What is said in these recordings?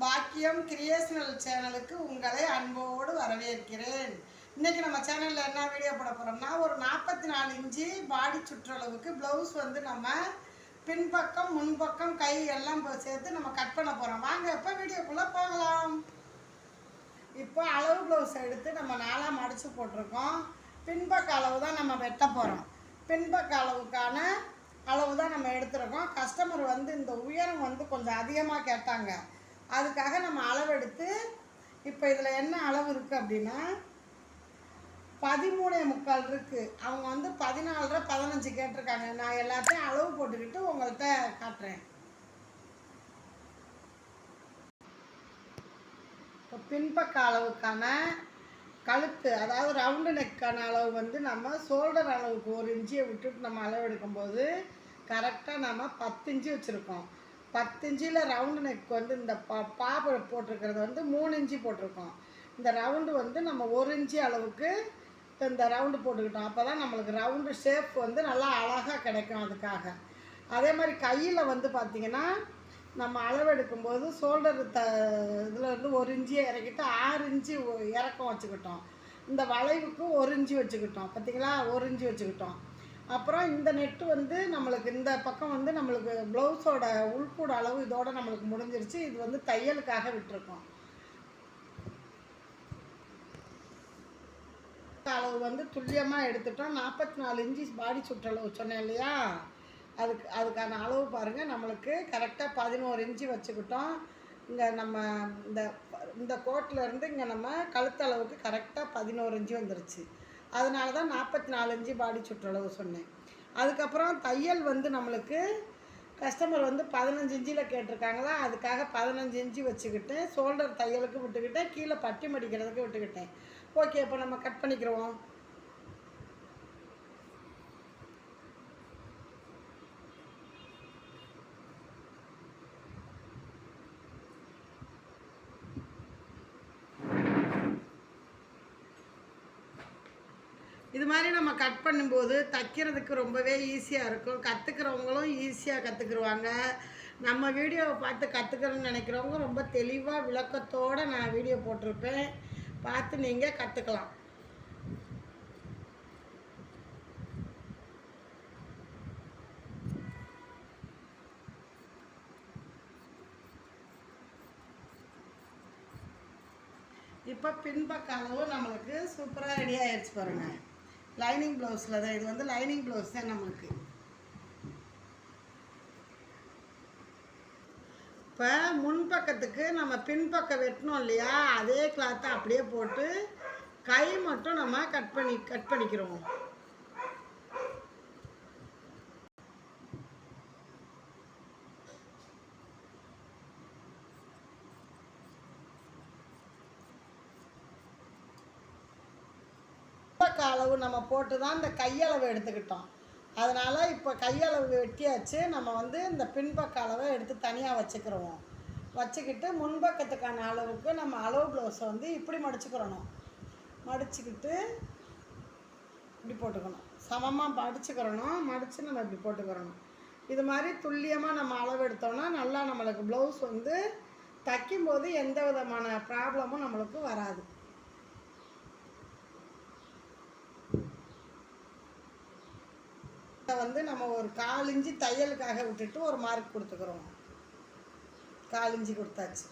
பாக்கியம் கிரியேஷனல் சேனலுக்கு உங்களை அன்போடு வரவேற்கிறேன். இன்னைக்கு நம்ம சேனலில் என்ன வீடியோ போட போகிறோம்னா ஒரு நாற்பத்தி நாலு இன்ச்சு பாடி சுற்றளவுக்கு ப்ளவுஸ் வந்து நம்ம பின்பக்கம் முன்பக்கம் கை எல்லாம் சேர்த்து நம்ம கட் பண்ண போகிறோம் வாங்க எப்போ வீடியோக்குள்ளே போகலாம். இப்போ அளவு ப்ளவுஸ் எடுத்து நம்ம நாலாக மடித்து போட்டிருக்கோம். பின்பக்க அளவு தான் நம்ம வெட்ட போகிறோம் பின்பக்க அளவுக்கான அளவு தான் நம்ம எடுத்துருக்கோம். கஸ்டமர் வந்து இந்த உயரம் வந்து கொஞ்சம் அதிகமாக கேட்டாங்க. அதுக்காக நம்ம அளவெடுத்து இப்போ இதில் என்ன அளவு இருக்குது அப்படின்னா பதிமூணே முக்கால் இருக்குது அவங்க வந்து பதினாலரை பதினஞ்சு கேட்டிருக்காங்க. நான் எல்லாத்தையும் அளவு போட்டுக்கிட்டு உங்கள்கிட்ட காட்டுறேன். இப்போ பின்பக்க அளவுக்கான கழுத்து அதாவது ரவுண்டு நெக்கான அளவு வந்து நம்ம ஷோல்டர் அளவுக்கு ஒரு இன்ச்சியை விட்டுட்டு நம்ம அளவு எடுக்கும்போது கரெக்டாக நம்ம பத்து இன்ச்சு வச்சுருக்கோம். பத்து இன்ச்சில் ரவுண்டு நெக் வந்து இந்த பா பாப்பை போட்டிருக்கிறது வந்து மூணு இன்ச்சு போட்டிருக்கோம். இந்த ரவுண்டு வந்து நம்ம ஒரு இன்ச்சு அளவுக்கு இந்த ரவுண்டு போட்டுக்கிட்டோம். அப்போ தான் நம்மளுக்கு ரவுண்டு ஷேப் வந்து நல்லா அழகாக கிடைக்கும் அதுக்காக. அதே மாதிரி கையில் வந்து பார்த்திங்கன்னா நம்ம அளவெடுக்கும்போது ஷோல்டர் த இதில் வந்து ஒரு இஞ்சியை இறக்கிட்டு ஆறு இன்ச்சு இறக்கம் வச்சுக்கிட்டோம். இந்த வளைவுக்கு ஒரு இன்ச்சு வச்சுக்கிட்டோம். பார்த்திங்களா ஒரு இன்ச்சு வச்சுக்கிட்டோம். அப்புறம் இந்த நெட்டு வந்து நம்மளுக்கு இந்த பக்கம் வந்து நம்மளுக்கு ப்ளவுஸோட உள்கூட அளவு இதோட நம்மளுக்கு முடிஞ்சிருச்சு. இது வந்து தையலுக்காக விட்டுருக்கோம். அளவு வந்து துல்லியமாக எடுத்துட்டோம். நாற்பத்தி நாலு இன்ச்சு பாடி சுற்றளவு சொன்னேன் இல்லையா? அதுக்கு அதுக்கான அளவு பாருங்கள் நம்மளுக்கு கரெக்டாக பதினோரு இன்ச்சு வச்சுக்கிட்டோம். இங்கே நம்ம இந்த இந்த கோட்டில் இருந்து இங்கே நம்ம கழுத்தளவுக்கு கரெக்டாக பதினோரு இன்ச்சு வந்துருச்சு. அதனால தான் நாற்பத்தி நாலு பாடி சுற்றளவு சொன்னேன். அதுக்கப்புறம் தையல் வந்து நம்மளுக்கு கஸ்டமர் வந்து பதினஞ்சு இஞ்சியில் கேட்டிருக்காங்களா அதுக்காக பதினஞ்சு இஞ்சி வச்சுக்கிட்டு ஷோல்டர் தையலுக்கு விட்டுக்கிட்டேன் கீழே பட்டி மடிக்கிறதுக்கு விட்டுக்கிட்டேன். ஓகே இப்போ நம்ம கட் பண்ணிக்கிறோம் இது மாதிரி நம்ம கட் பண்ணும்போது தைக்கிறதுக்கு ரொம்பவே ஈஸியாக இருக்கும். கற்றுக்கிறவங்களும் ஈஸியாக கற்றுக்குருவாங்க நம்ம வீடியோவை பார்த்து கற்றுக்கணும்னு நினைக்கிறவங்க ரொம்ப தெளிவாக விளக்கத்தோடு நான் வீடியோ போட்டிருப்பேன். பார்த்து நீங்கள் கற்றுக்கலாம் இப்போ பின்பக்க அளவு நம்மளுக்கு சூப்பராக ரெடி ஆயிடுச்சு பாருங்க. லைனிங் ப்ளவுஸில் தான் இது வந்து லைனிங் ப்ளவுஸ் தான் நம்மளுக்கு. இப்போ முன்பக்கத்துக்கு நம்ம பின்பக்கம் வெட்டினோம் இல்லையா அதே கிளாத்தை அப்படியே போட்டு கை மட்டும் நம்ம கட் பண்ணி கட் பண்ணிக்கிறோம் பின்பக்க அளவு நம்ம போட்டு தான் இந்த கையளவு எடுத்துக்கிட்டோம். அதனால் இப்போ கையளவு வெட்டியாச்சு. நம்ம வந்து இந்த பின்பக்க அளவை எடுத்து தனியாக வச்சுக்கிறோம் வச்சுக்கிட்டு முன்பக்கத்துக்கான அளவுக்கு நம்ம அளவு ப்ளவுஸை வந்து இப்படி மடிச்சுக்கிறணும் மடிச்சுக்கிட்டு இப்படி போட்டுக்கணும். சமமாக மடிச்சுக்கிறணும் மடித்து நம்ம இப்படி போட்டுக்கிறணும் இது மாதிரி துல்லியமாக நம்ம அளவு எடுத்தோம்னா நல்லா நம்மளுக்கு ப்ளவுஸ் வந்து தைக்கும்போது எந்த விதமான ப்ராப்ளமும் நம்மளுக்கு வராது. வந்து நம்ம ஒரு காலிஞ்சி இஞ்சி தையலுக்காக விட்டுட்டு ஒரு மார்க் கொடுத்துக்கிறோம். காலிஞ்சி இஞ்சி கொடுத்தாச்சு.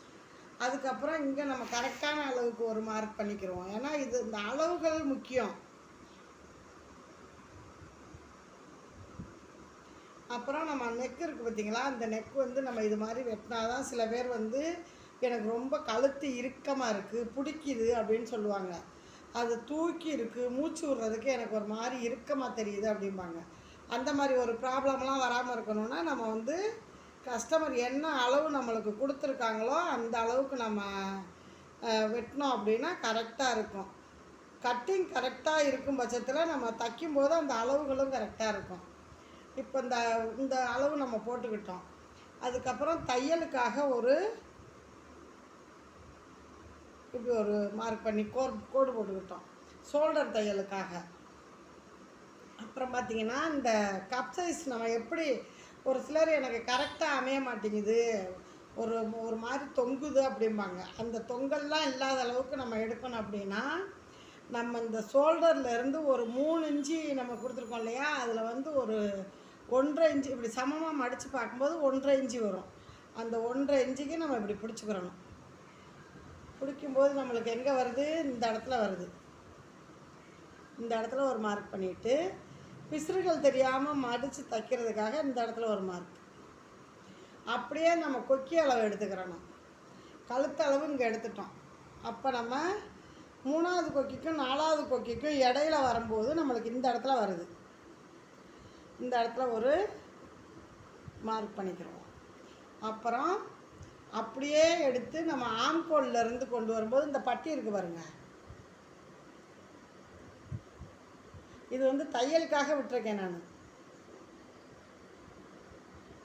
அதுக்கப்புறம் இங்கே நம்ம கரெக்டான அளவுக்கு ஒரு மார்க் பண்ணிக்கிறோம். ஏன்னா இது இந்த அளவுகள் முக்கியம். அப்புறம் நம்ம நெக் இருக்குது பார்த்தீங்களா? அந்த நெக் வந்து நம்ம இது மாதிரி வெட்டினா தான் சில பேர் வந்து எனக்கு ரொம்ப கழுத்து இறுக்கமாக இருக்குது பிடிக்குது அப்படின்னு சொல்லுவாங்க. அது தூக்கி இருக்குது மூச்சு விடுறதுக்கு எனக்கு ஒரு மாதிரி இறுக்கமாக தெரியுது அப்படிம்பாங்க. அந்த மாதிரி ஒரு ப்ராப்ளம்லாம் வராமல் இருக்கணும்னா நம்ம வந்து கஸ்டமர் என்ன அளவு நம்மளுக்கு கொடுத்துருக்காங்களோ அந்த அளவுக்கு நம்ம வெட்டினோம் அப்படின்னா கரெக்டாக இருக்கும். கட்டிங் கரெக்டாக இருக்கும் பட்சத்தில் நம்ம தைக்கும்போது அந்த அளவுகளும் கரெக்டாக இருக்கும். இப்போ இந்த இந்த அளவு நம்ம போட்டுக்கிட்டோம். அதுக்கப்புறம் தையலுக்காக ஒரு இப்படி ஒரு மார்க் பண்ணி கோர் கோடு போட்டுக்கிட்டோம். ஷோல்டர் தையலுக்காக. அப்புறம் பார்த்தீங்கன்னா இந்த கப் சைஸ் நம்ம எப்படி ஒரு சிலர் எனக்கு கரெக்டாக அமைய மாட்டேங்குது ஒரு ஒரு மாதிரி தொங்குது அப்படிம்பாங்க. அந்த தொங்கல்லாம் இல்லாத அளவுக்கு நம்ம எடுக்கணும் அப்படின்னா நம்ம இந்த ஷோல்டர்லேருந்து ஒரு மூணு இன்ச்சு நம்ம கொடுத்துருக்கோம் இல்லையா? அதில் வந்து ஒரு ஒன்றரை இன்ச்சு இப்படி சமமாக மடித்து பார்க்கும்போது ஒன்றரை இன்ச்சு வரும். அந்த ஒன்றரை இன்ச்சுக்கு நம்ம இப்படி பிடிச்சிக்கிறணும். பிடிக்கும்போது நம்மளுக்கு எங்கே வருது? இந்த இடத்துல வருது. இந்த இடத்துல ஒரு மார்க் பண்ணிவிட்டு பிசுறுகள் தெரியாமல் மடித்து தைக்கிறதுக்காக இந்த இடத்துல ஒரு மார்க் அப்படியே நம்ம கொக்கி அளவு எடுத்துக்கிறணும். கழுத்தளவு இங்கே எடுத்துட்டோம். அப்போ நம்ம மூணாவது கொக்கிக்கும் நாலாவது கொக்கிக்கும் இடையில வரும்போது நம்மளுக்கு இந்த இடத்துல வருது. இந்த இடத்துல ஒரு மார்க் பண்ணிக்கிறோம். அப்புறம் அப்படியே எடுத்து நம்ம ஆம்கோல்லேருந்து கொண்டு வரும்போது இந்த பட்டி இருக்கு பாருங்கள் இது வந்து தையலுக்காக விட்டுருக்கேன் நான்.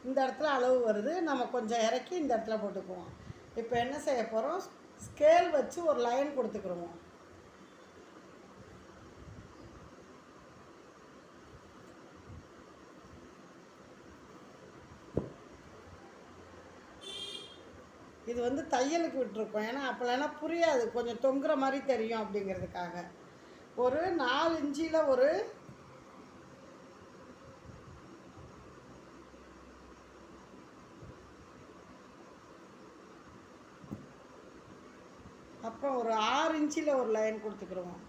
இந்த இடத்துல அளவு வருது. நம்ம கொஞ்சம் இறக்கி இந்த இடத்துல போட்டுக்குவோம். இப்போ என்ன செய்ய போகிறோம் ஸ்கேல் வச்சு ஒரு லைன் கொடுத்துக்கிடுவோம். இது வந்து தையலுக்கு விட்டுருக்கோம். ஏன்னா அப்போலனா புரியாது. கொஞ்சம் தொங்குற மாதிரி தெரியும் அப்படிங்கிறதுக்காக. ஒரு நாலு இஞ்சியில் ஒரு அப்புறம் ஒரு ஆறு இன்ச்சில் ஒரு லைன் கொடுத்துக்குருவோம்.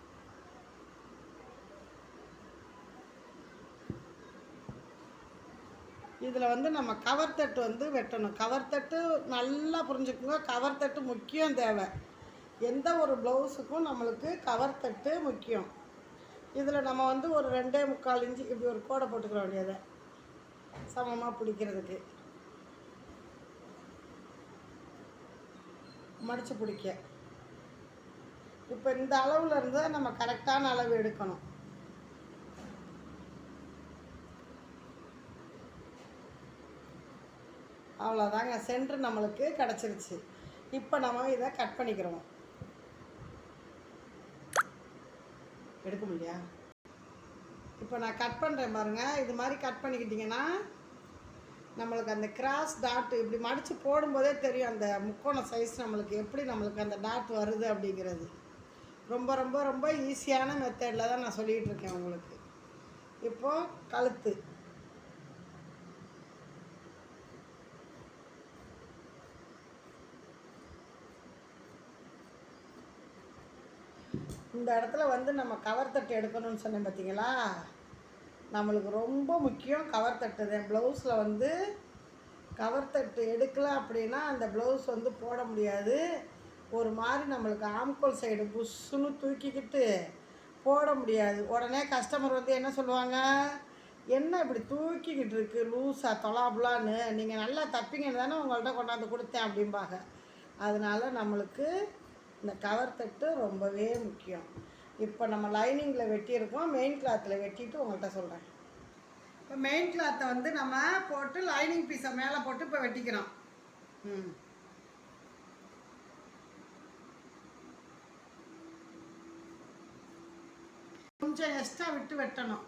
இதில் வந்து நம்ம கவர் தட்டு வந்து வெட்டணும். கவர் தட்டு நல்லா புரிஞ்சுக்கோங்க. கவர் தட்டு முக்கியம் தேவை. எந்த ஒரு ப்ளவுஸுக்கும் நம்மளுக்கு கவர் தட்டு முக்கியம். இதில் நம்ம வந்து ஒரு ரெண்டே முக்கால் இன்ச்சு இப்படி ஒரு கோடை போட்டுக்கிற வேண்டியதை சமமாக பிடிக்கிறதுக்கு. மடித்து பிடிக்க. இப்போ இந்த அளவில் இருந்தால் நம்ம கரெக்டான அளவு எடுக்கணும். அவ்வளோதாங்க சென்ட்ரு நம்மளுக்கு கிடச்சிருச்சு. இப்போ நம்ம இதை கட் பண்ணிக்கிறோம். எடுக்க முடியா? இப்போ நான் கட் பண்ணுறேன் பாருங்கள் இது மாதிரி கட் பண்ணிக்கிட்டிங்கன்னா நம்மளுக்கு அந்த கிராஸ் டாட் இப்படி மடித்து போடும்போதே தெரியும் அந்த முக்கோண சைஸ் நம்மளுக்கு எப்படி நம்மளுக்கு அந்த டாட் வருது அப்படிங்கிறது. ரொம்ப ரொம்ப ரொம்ப ஈஸியான மெத்தடில் தான் நான் சொல்லிகிட்டு இருக்கேன் உங்களுக்கு. இப்போது கழுத்து. இந்த இடத்துல வந்து நம்ம கவர் தட்டு எடுக்கணும்னு சொன்னேன் பார்த்தீங்களா நம்மளுக்கு ரொம்ப முக்கியம் கவர் தட்டு தான். ப்ளவுஸில் வந்து கவர் தட்டு எடுக்கலாம் அப்படின்னா அந்த ப்ளவுஸ் வந்து போட முடியாது. ஒரு மாதிரி நம்மளுக்கு ஆம்கோல் சைடு புஷ்ஷுன்னு தூக்கிக்கிட்டு போட முடியாது. உடனே கஸ்டமர் வந்து என்ன சொல்லுவாங்க? என்ன இப்படி தூக்கிக்கிட்டு இருக்கு லூஸாக தொலாபுலான்னு நீங்கள் நல்லா தப்பிங்கன்னு தானே உங்கள்கிட்ட கொண்டாந்து கொடுத்தேன் அப்படிம்பாங்க. அதனால் நம்மளுக்கு இந்த கவர் தட்டு ரொம்பவே முக்கியம். இப்போ நம்ம லைனிங்கில் வெட்டியிருக்கோம் மெயின் கிளாத்தில் வெட்டிட்டு உங்கள்கிட்ட சொல்கிறேன் இப்போ மெயின் கிளாத்தை வந்து நம்ம போட்டு லைனிங் பீஸை மேலே போட்டு இப்போ வெட்டிக்கிறோம். ம். கொஞ்சம் எக்ஸ்ட்ரா விட்டு வெட்டணும்.